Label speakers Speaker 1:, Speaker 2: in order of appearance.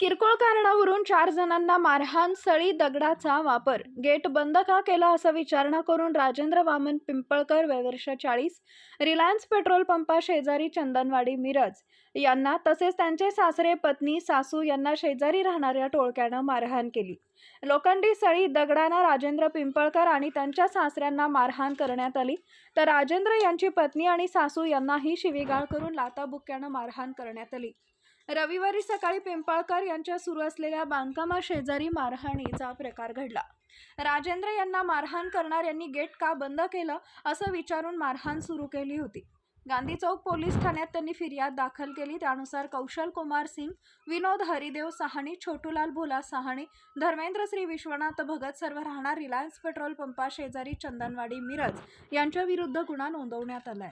Speaker 1: किरकोळ कारणावरून चार जणांना मारहाण सळी दगडाचा वापर. गेट बंद का केला असा विचारणा करून राजेंद्र वामन पिंपळकर वयवर्ष चाळीस रिलायन्स पेट्रोल पंपा शेजारी चंदनवाडी मिरज यांना तसेच त्यांचे सासरे पत्नी सासू यांना शेजारी राहणाऱ्या टोळक्यानं मारहाण केली. लोखंडी सळी दगडानं राजेंद्र पिंपळकर आणि त्यांच्या सासऱ्यांना मारहाण करण्यात आली. तर राजेंद्र यांची पत्नी आणि सासू यांनाही शिवीगाळ करून लाताबुक्क्यानं मारहाण करण्यात आली. रविवारी सकाळी पिंपळकर यांच्या सुरू असलेल्या बांधकामा शेजारी मारहाणीचा प्रकार घडला. राजेंद्र यांना मारहाण करणाऱ्यांनी गेट का बंद केलं असं विचारून मारहाण सुरू केली होती. गांधी चौक पोलीस ठाण्यात त्यांनी फिर्याद दाखल केली. त्यानुसार कौशल कुमार सिंग विनोद हरिदेव सहाणी छोटूलाल भोला सहाणी धर्मेंद्र श्री विश्वनाथ भगत सर्व राहणार रिलायन्स पेट्रोल पंपा शेजारी चंदनवाडी मिरज यांच्याविरुद्ध गुन्हा नोंदवण्यात आलाय.